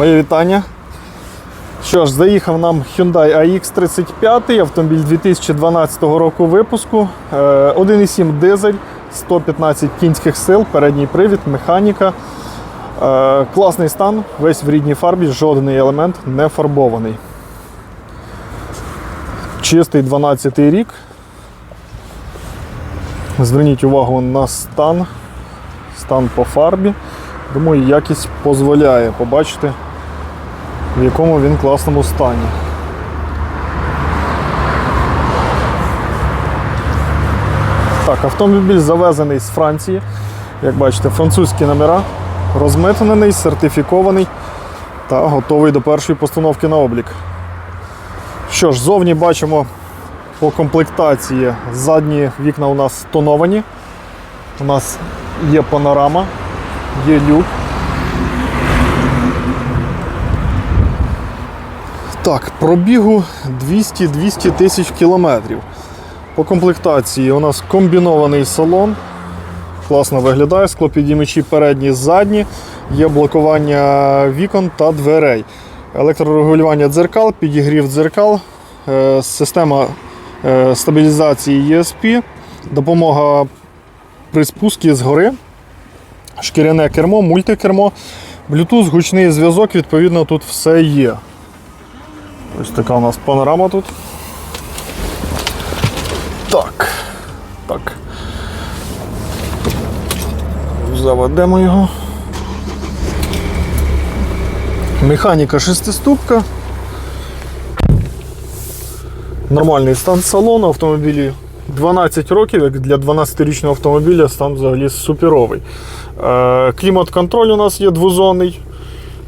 Моє вітання. Що ж, заїхав нам Hyundai AX35, автомобіль 2012 року випуску. Е, 1,7 дизель, 115 кінських сил, передній привід, механіка. Е, Класний стан, весь в рідній фарбі, жодний елемент не фарбований. Чистий 12 рік. Зверніть увагу на стан, стан по фарбі. Думаю, якість дозволяє побачити, в якому він класному стані. Так, автомобіль завезений з Франції. Як бачите, французькі номера, розмитнений, сертифікований та готовий до першої постановки на облік. Що ж, зовні бачимо по комплектації задні вікна у нас тоновані. У нас є панорама, є люк. Так, пробігу 200-200 тисяч кілометрів. По комплектації у нас комбінований салон. Класно виглядає, склопідіймачі передні, задні, є блокування вікон та дверей. Електрорегулювання дзеркал, підігрів дзеркал, е, система е, стабілізації ESP, допомога при спуску згори, шкіряне кермо, мультикермо, Bluetooth, гучний зв'язок, відповідно, тут все є. Ось така у нас панорама тут. Так. Так. Заведемо його. Механіка шестиступка. Нормальний стан салону автомобілі 12 років, як для 12-річного автомобіля стан взагалі суперовий. Е, Клімат-контроль у нас є двозонний.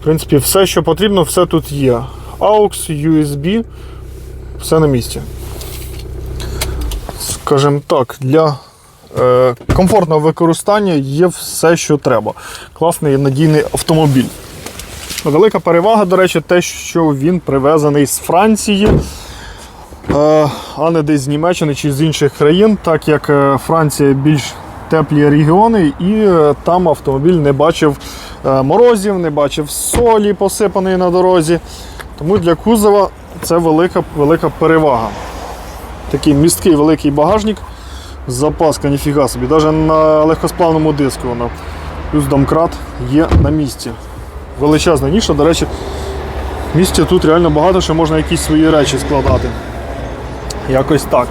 В принципі, все, що потрібно, все тут є. AUX, USB, все на місці. Скажімо так, для е, комфортного використання є все, що треба. Класний і надійний автомобіль. Велика перевага, до речі, те, що він привезений з Франції, е, а не десь з Німеччини чи з інших країн, так як е, Франція більш теплі регіони, і е, там автомобіль не бачив е, морозів, не бачив солі посипаної на дорозі. Тому для кузова це велика, велика перевага. Такий місткий великий багажник. Запаска, ніфіга собі. Навіть на легкосплавному диску воно. Плюс домкрат є на місці. Величезна ніша, до речі, місця тут реально багато, що можна якісь свої речі складати. Якось так.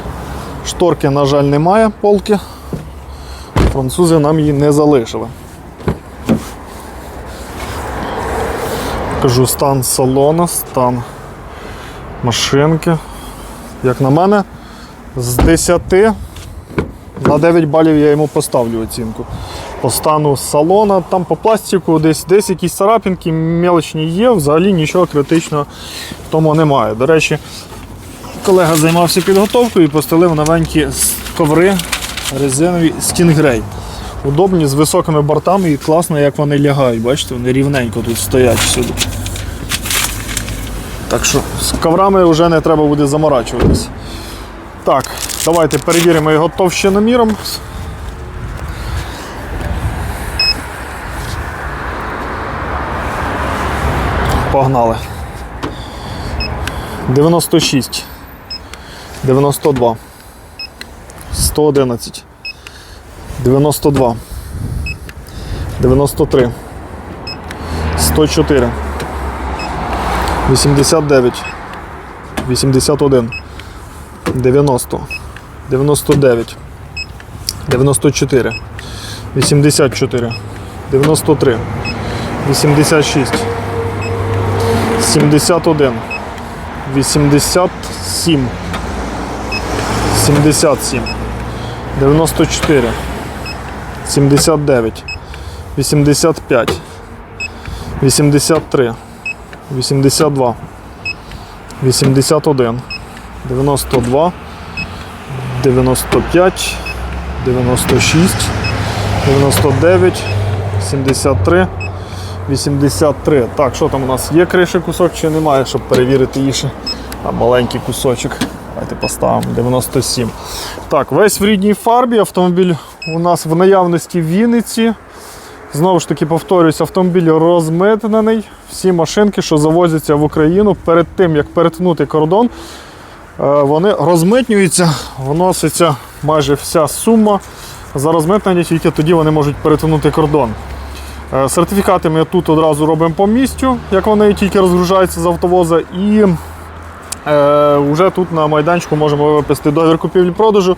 Шторки, на жаль, немає полки. Французи нам її не залишили. Кажу стан салона, стан машинки. Як на мене, з 10 на 9 балів я йому поставлю оцінку. По стану салона, там по пластику десь десь якісь царапинки мелочні є, взагалі нічого критичного в тому немає. До речі, колега займався підготовкою і постелив новенькі коври резинові Stingray. Удобні з високими бортами і класно, як вони лягають. Бачите, вони рівненько тут стоять всюди. Так що з коврами вже не треба буде заморачуватись. Так, давайте перевіримо його товщиноміром. Погнали. 96, 92, 111, 92, 93, 104, 89, 81, 90, 99, 94, 84, 93, 86, 71, 87, 77, 94, 79, 85, 83, 82, 81, 92, 95, 96, 99, 73, 83. Так, що там у нас? Є криші кусок чи немає, щоб перевірити її ще. А маленький кусочок. Давайте поставимо 97. Так, весь в рідній фарбі. Автомобіль у нас в наявності в Вінниці. Знову ж таки, повторюсь, автомобіль розмитнений. Всі машинки, що завозяться в Україну, перед тим як перетнути кордон, е, вони розмитнюються, вноситься майже вся сума за розмитнення, тільки тоді вони можуть перетнути кордон. Е, Сертифікати ми тут одразу робимо по місцю, як вони тільки розгружаються з автовоза, і е, вже тут на майданчику можемо виписати договір купівлі-продажу.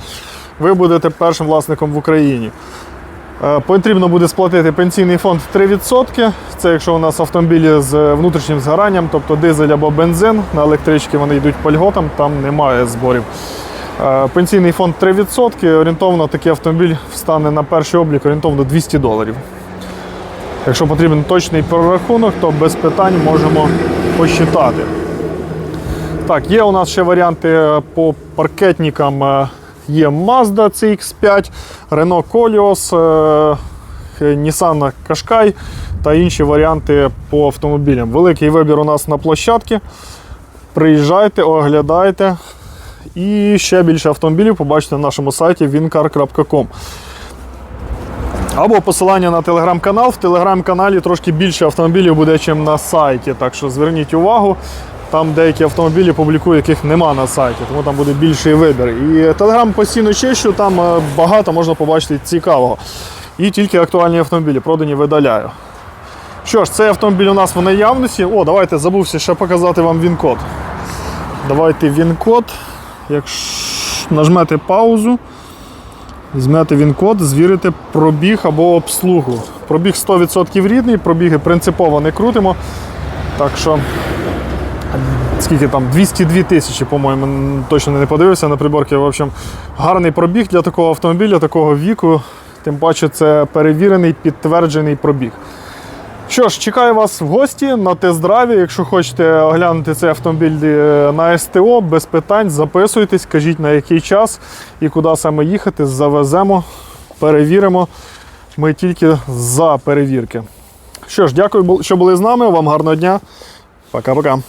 Ви будете першим власником в Україні. Е, Потрібно буде сплатити пенсійний фонд 3%. Це якщо у нас автомобілі з внутрішнім згоранням, тобто дизель або бензин. На електрички вони йдуть по льготам, там немає зборів. Е, Пенсійний фонд 3%. Орієнтовно такий автомобіль встане на перший облік орієнтовно 200 доларів. Якщо потрібен точний прорахунок, то без питань можемо посчитати. Так, є у нас ще варіанти е, по паркетникам. Є Mazda CX5, Renault Koleos, е, Nissan Qashqai та інші варіанти по автомобілям. Великий вибір у нас на площадці. Приїжджайте, оглядайте. І ще більше автомобілів побачите на нашому сайті wincar.com. Або посилання на телеграм-канал. В телеграм-каналі трошки більше автомобілів буде, ніж на сайті. Так що зверніть увагу. Там деякі автомобілі публікую, яких нема на сайті, тому там буде більший вибір. І телеграм постійно чищу, там е, багато можна побачити цікавого. І тільки актуальні автомобілі продані видаляю. Що ж, цей автомобіль у нас в наявності. О, давайте забувся ще показати вам він-код. Давайте він-код. Якщо нажмете паузу, візьмете він-код, звірите пробіг або обслугу. Пробіг 100% рідний, пробіги принципово не крутимо. Так що скільки там 202 тисячі, по-моєму, точно не подивився на приборки. В общем, гарний пробіг для такого автомобіля, такого віку. Тим паче, це перевірений, підтверджений пробіг. Що ж, чекаю вас в гості на тест-драйві. Якщо хочете оглянути цей автомобіль е, на СТО, без питань, записуйтесь, кажіть на який час і куди саме їхати, завеземо, перевіримо. Ми тільки за перевірки. Що ж, дякую, що були з нами. Вам гарного дня. Пока-пока.